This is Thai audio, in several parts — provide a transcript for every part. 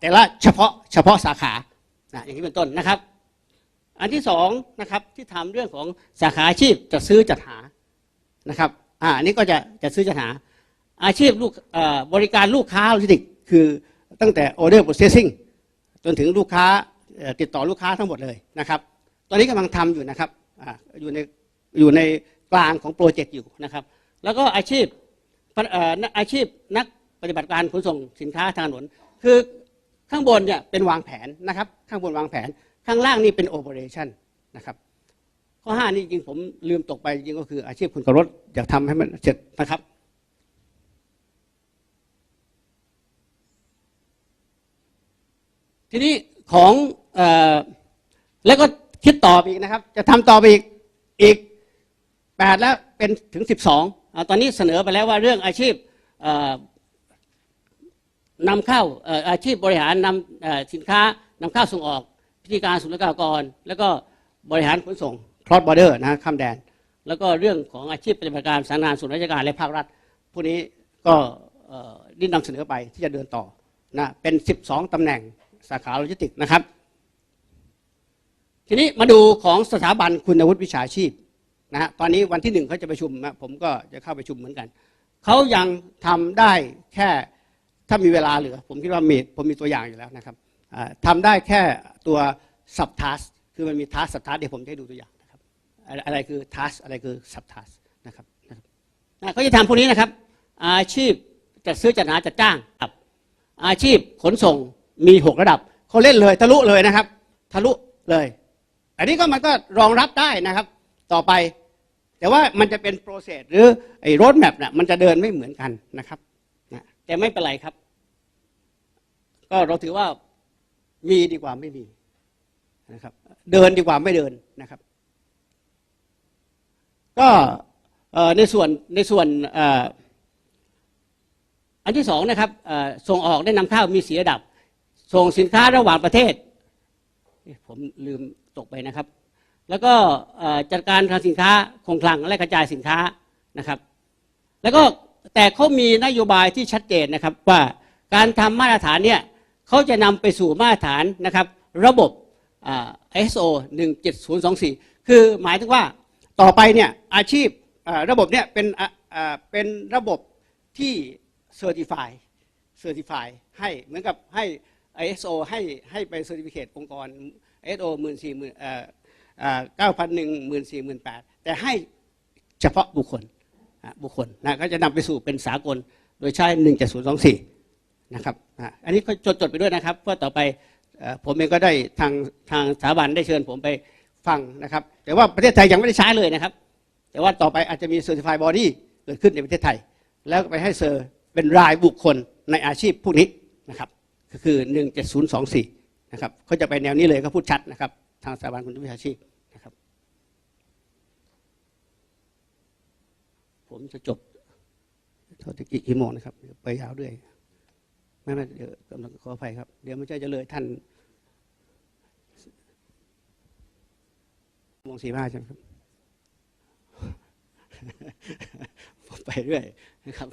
แต่ละเฉพาะเฉพาะสาขานะอย่างนี้เป็นต้นนะครับ อันที่สองนะครับที่ทำเรื่องของสาขาอาชีพจัดซื้อจัดหานะครับอ่าอันนี้ก็จะจัดซื้อจัดหาอาชีพลูกบริการลูกค้าโลจิสติกส์คือตั้งแต่ order processing จนถึงลูกค้าติดต่อลูกค้าทั้งหมดเลยนะครับ ตอนนี้กำลังทำอยู่นะครับอ่าอยู่ในอยู่ในกลางของโปรเจกต์อยู่นะครับ แล้วก็อาชีพเอ่อนักอาชีพนักปฏิบัติการขนส่งสินค้าทางถนนคือ ข้างบนเนี่ยเป็นวางแผนนะครับ ข้างบนวางแผน ข้างล่างนี่เป็น operation นนะครับ ข้อห้านี่จริงผมลืมตกไปจริงก็คืออาชีพคนขับรถอยากทำให้มันเสร็จนะครับทีนี้ของออแล้วก็คิดต่อไปอีกนะครับ จะทำต่อไปอีกอีกแปดแล้วเป็นถึงสิบสองตอนนี้เสนอไปแล้วว่าเรื่องอาชีพ นำเข้าอาชีพบริหารนำสินค้านำเข้าส่งออก พิธีการศุลกากร แล้วก็บริหารขนส่ง cross border นะข้ามแดน แล้วก็เรื่องของอาชีพปฏิบัติการสาธารณานส่วนราชการและภาครัฐพวกนี้ก็ได้นำเสนอไปที่จะเดินต่อนะเป็น 12ตำแหน่งสาขาโลจิสติกนะครับ ทีนี้มาดูของสถาบันคุณวุฒิวิชาชีพนะฮะตอนนี้วันที่หนึ่งเขาจะประชุมนะผมก็จะเข้าประชุมเหมือนกัน เขายังทำได้แค่ ถ้ามีเวลาเหลือ ผมคิดว่ามีผมมีตัวอย่างอยู่แล้วนะครับอ่าทำได้แค่ตัว sub task คือมันมี task sub task เดี๋ยวผมจะให้ดูตัวอย่างนะครับ อะไรคือ task อะไรคือ sub task นะครับเขาจะทำพวกนี้นะครับ อาชีพจัดซื้อจัดหาจัดจ้างครับอาชีพขนส่งมีหกระดับเขาเล่นเลยทะลุเลยนะครับ ทะลุเลย อันนี้ก็มันก็รองรับได้นะครับ ต่อไป แต่ว่ามันจะเป็นโปรเซสหรือไอ้รถแมพน่ะมันจะเดินไม่เหมือนกันนะครับแต่ไม่เป็นไรครับ ก็เราถือว่ามีดีกว่าไม่มีนะครับ เดินดีกว่าไม่เดินนะครับ ก็ในส่วนในส่วนอันที่สองนะครับส่งออกได้นำเข้ามีเสีระดับ ส่งสินค้าระหว่างประเทศ ผมลืมตกไปนะครับ แล้วก็จัดการทางสินค้าคงคลังและกระจายสินค้านะครับ แล้วก็แต่เขามีนโยบายที่ชัดเจนนะครับว่าการทำมาตรฐานเนี่ย เขาจะนำไปสู่มาตรฐานนะครับ ระบบ ISO 17024 คือหมายถึงว่าต่อไปเนี่ยอาชีพระบบเนี่ยเป็นเป็นระบบที่ Certify Certify ให้เหมือนกับให้ ISO ให้ให้ไป Certificate องค์กร ISO 1 4 0 0 0เอ่อเก้าพันหนึ่งหมื่นสี่หมื่นแปดแต่ให้เฉพาะบุคคลบุคคลนะก็จะนำไปสู่เป็นสากลโดยใช้หนึ่งเจ็ดศูนย์สองสี่ นะครับอันนี้ก็จดจดไปด้วยนะครับเพื่อต่อไปอผมเองก็ได้ทางทางสถาบันได้เชิญผมไปฟังนะครับ แต่ว่าประเทศไทยยังไม่ได้ใช้เลยนะครับ แต่ว่าต่อไปอาจจะมี Certified Body เกิดขึ้นในประเทศไทย แล้วไปให้เซอร์เป็นรายบุคคลในอาชีพพวกนี้นะครับก็คือ 17024 นะครับเขาจะไปแนวนี้เลยเขาพูดชัดนะครับ ทางสถาบันคุณวิชาชีพนะครับ ผมจะจบโทษทีกี่กี่โมงนะครับ ไปยาวด้วย ไม่ไม่เดี๋ยวกำลังขออภัยครับ เดี๋ยวม่ใช่จะเลยท่านโมงสี่ห้าใช่ไหมครับผมไปเรื่อยนะครับ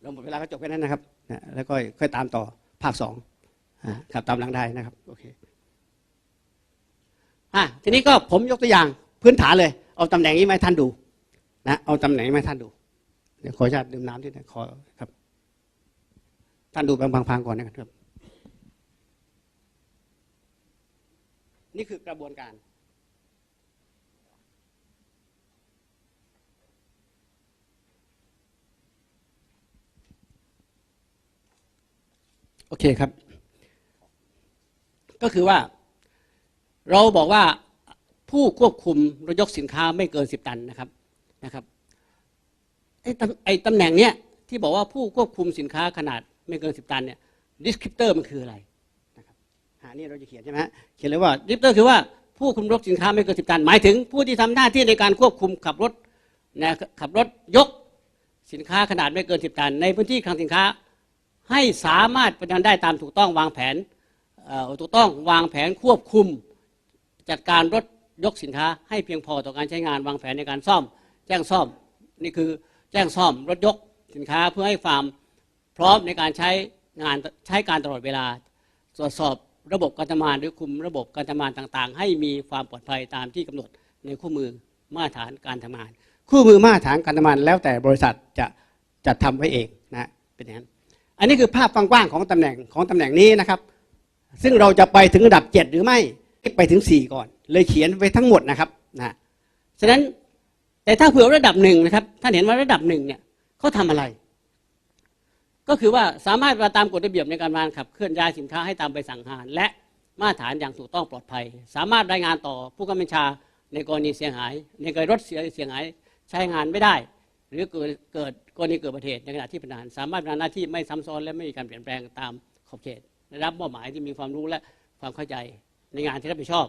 เราหมดเวลาก็จบแค่นั้นนะครับนะแล้วก็ค่อยตามต่อภาคสองครับตามหลังได้นะครับโอเคอะทีนี้ก็ผมยกตัวอย่างพื้นฐานเลย เอาตำแหน่งนี้มาท่านดูนะเอาตำแหน่งนี้มาท่านดูเดี๋ยวขออนุญาตดื่มน้ำที่ไหนขอครับ ท่านดูบางพังๆก่อนนะครับ นี่คือกระบวนการโอเคครับ ก็คือว่า เราบอกว่าผู้ควบคุมรถยกสินค้าไม่เกินสิบตันนะครับนะครับไอ้ตำไอ้ตำแหน่งเนี้ยที่บอกว่าผู้ควบคุมสินค้าขนาด ไม่เกินสิบตันเนี่ยดิสคริปเตอร์มันคืออะไรนะครับหานี่เราจะเขียนใช่ไหมเขียนเลยว่าดิสคริปเตอร์คือว่าผู้คุมรถสินค้าไม่เกินสิบตัน หมายถึงผู้ที่ทำหน้าที่ในการควบคุมขับรถนะขับรถยกสินค้าขนาดไม่เกินสิบตัน ในพื้นที่คลังสินค้า ให้สามารถปฏิบัติได้ตามถูกต้องวางแผนอ่อถูกต้องวางแผนควบคุมจัดการรถยกสินค้า ให้เพียงพอต่อการใช้งานวางแผนในการซ่อม แจ้งซ่อมนี่คือแจ้งซ่อมรถยกสินค้าเพื่อให้ฟาร์ม พร้อมในการใช้งานใช้การตลอดเวลา ตรวจสอบระบบการทำงานหรือคุมระบบการทำงานต่างๆ ให้มีความปลอดภัยตามที่กำหนดในคู่มือมาตรฐานการทำงาน คู่มือมาตรฐานการทำงานแล้วแต่บริษัทจะจัดทำไว้เองนะเป็นอย่างนั้นอันนี้คือภาพกว้างๆของตำแหน่งของตำแหน่งนี้นะครับ ซึ่งเราจะไปถึงระดับ 7 หรือไม่ไปถึง 4 ก่อน เลยเขียนไว้ทั้งหมดนะครับนะฉะนั้นแต่ถ้าเผื่อระดับหนึ่งนะครับท่านเห็นว่าระดับหนึ่งเนี่ยเขาทำอะไร ก็คือว่าสามารถปฏิบัติตามกฎระเบียบในการวางขับเคลื่อนย้ายสินค้าให้ตามใบสั่งงานและมาตรฐานอย่างถูกต้องปลอดภัย สามารถรายงานต่อผู้กำกับชาในกรณีเสียหาย ในกรณีรถเสียเสียหายใช้งานไม่ได้ หรือเกิดเกิดกรณีเกิดอุบัติเหตุในขณะที่ปฏิบัติงาน สามารถปฏิบัติหน้าที่ไม่ซ้ำซ้อนและไม่มีการเปลี่ยนแปลงตามขอบเขตได้รับมอบหมายที่มีความรู้และความเข้าใจในงานที่รับผิดชอบ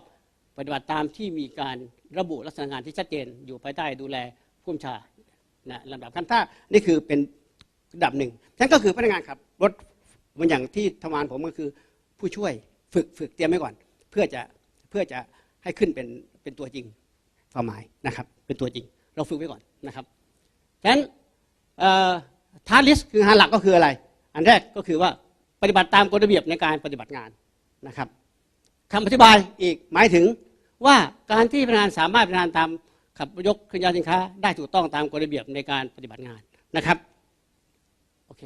ปฏิบัติตามที่มีการระบุลักษณะงานที่ชัดเจนอยู่ภายใต้ดูแลผู้บัญชานะลำดับขั้นถ้านี่คือเป็น ระดับหนึ่งฉันก็คือพนักงานขับรถมือนอย่างที่ทำงานผมก็คือผู้ช่วยฝึกฝึกเตรียมไว้ก่อน เพื่อจะเพื่อจะให้ขึ้นเป็นเป็นตัวจริงความหมายนะครับ เป็นตัวจริง เราฝึกไว้ก่อนนะครับฉะนั้นทาร์ลิสคืองาหลักก็คืออะไร อันแรกก็คือว่าปฏิบัติตามกฎระเบียบในการปฏิบัติงานนะครับคำอธิบายอีกหมายถึงว่าการที่พนักงานสามารถปฏิบัติงานตามขับยกเคลื่อนยายสินค้า ได้ถูกต้องตามกฎระเบียบในการปฏิบัติงานนะครับ อเค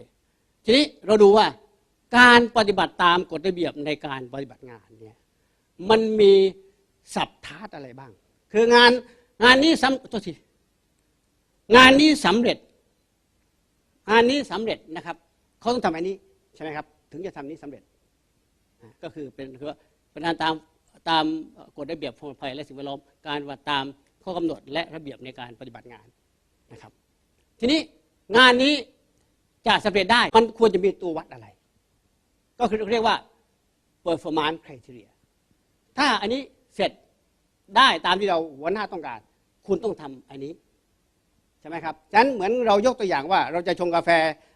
ทีนี้เราดูว่าการปฏิบัติตามกฎระเบียบในการปฏิบัติงานเนี่ยมันมีสับทาร์อะไรบ้าง คืองานงานนี้สำตัวทีงานนี้สำเร็จ งานนี้สำเร็จนะครับเขาต้องทำอันนี้ใช่ไหมครับ ถึงจะทำนี้สำเร็จ ก็คือเป็นคือว่าเป็นการตามตามกฎระเบียบความปลอดภัยและสิ่งแวดล้อมการปฏิบัติตามข้อกำหนดและระเบียบในการปฏิบัติงานนะครับ ทีนี้งานนี้ จะสำเร็จได้มันควรจะมีตัววัดอะไร ก็คือเรียกว่า performance criteria ถ้าอันนี้เสร็จได้ตามที่เราหัวหน้าต้องการ คุณต้องทำอันนี้ใช่ไหมครับฉะนั้นเหมือนเรายกตัวอย่างว่า เราจะชงกาแฟ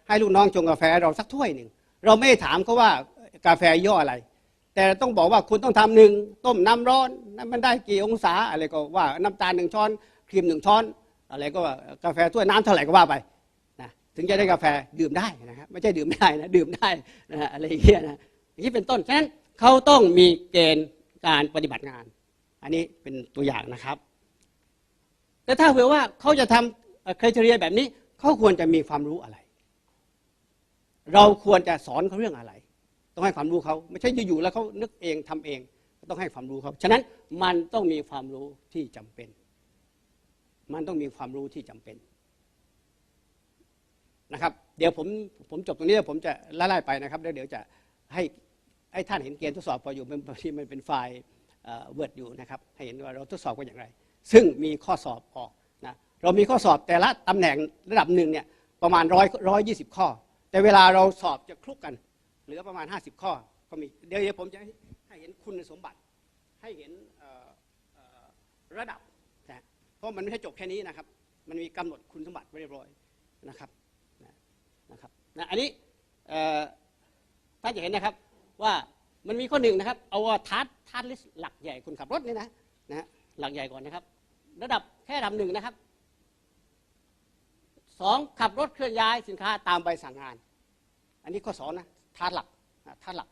ให้ลูกน้องชงกาแฟเราสักถ้วยหนึ่งเราไม่ถามเขาว่ากาแฟย่ออะไร แต่ต้องบอกว่าคุณต้องทำหนึ่งต้มน้ำร้อนน้ำมันได้กี่องศาอะไรก็ว่าน้ำตาลหนึ่งช้อนครีมหนึ่งช้อน อะไรก็ว่ากาแฟถ้วยน้ำเท่าไหร่ก็ว่าไป ถึงจะได้กาแฟดื่มได้นะครับไม่ใช่ดื่มไม่ได้นะดื่มได้นะฮะอะไรอย่างเงี้ยนะอย่างนี้เป็นต้นฉะนั้นเขาต้องมีเกณฑ์การปฏิบัติงาน อันนี้เป็นตัวอย่างนะครับ แต่ถ้าเผื่อว่าเขาจะทำคุณทีเรียแบบนี้เขาควรจะมีความรู้อะไร เราควรจะสอนเขาเรื่องอะไร ต้องให้ความรู้เขาไม่ใช่อยู่ๆแล้วเขานึกเองทำเองต้องให้ความรู้เขาฉะนั้นมันต้องมีความรู้ที่จำเป็น มันต้องมีความรู้ที่จำเป็น นะครับ เดี๋ยวผมผมจบตรงนี้แล้วผมจะไล่ๆไปนะครับแล้วเดี๋ยวจะให้ให้ท่านเห็นเกณฑ์ทดสอบพออยู่มันที่มันเป็นไฟล์เวิร์ดอยู่นะครับให้เห็นว่าเราทดสอบกันอย่างไร ซึ่งมีข้อสอบออกนะเรามีข้อสอบแต่ละตำแหน่งระดับหนึ่งเนี่ยประมาณร้อยร้อยยี่สิบข้อ แต่เวลาเราสอบจะคลุกกัน เหลือประมาณ 50 ข้อก็มีเดี๋ยวเดี๋ยวผมจะให้ให้เห็นคุณสมบัติ ให้เห็นระดับนะเพราะมันไม่ใช่จบแค่นี้นะครับ มันมีกำหนดคุณสมบัติไว้เรียบร้อยนะครับ นะครับนะอันนี้ท่านจะเห็นนะครับว่ามันมีข้อหนึ่งนะครับ เอาทาร์ตทาร์ตลิสหลักใหญ่คุณขับรถนี่นะนะหลักใหญ่ก่อนนะครับ ระดับแค่ระดับหนึ่งนะครับสองขับรถเคลื่อนย้ายสินค้าตามใบสั่งงาน อันนี้ข้อสองนะทาร์ตหลักทาร์ตหลัก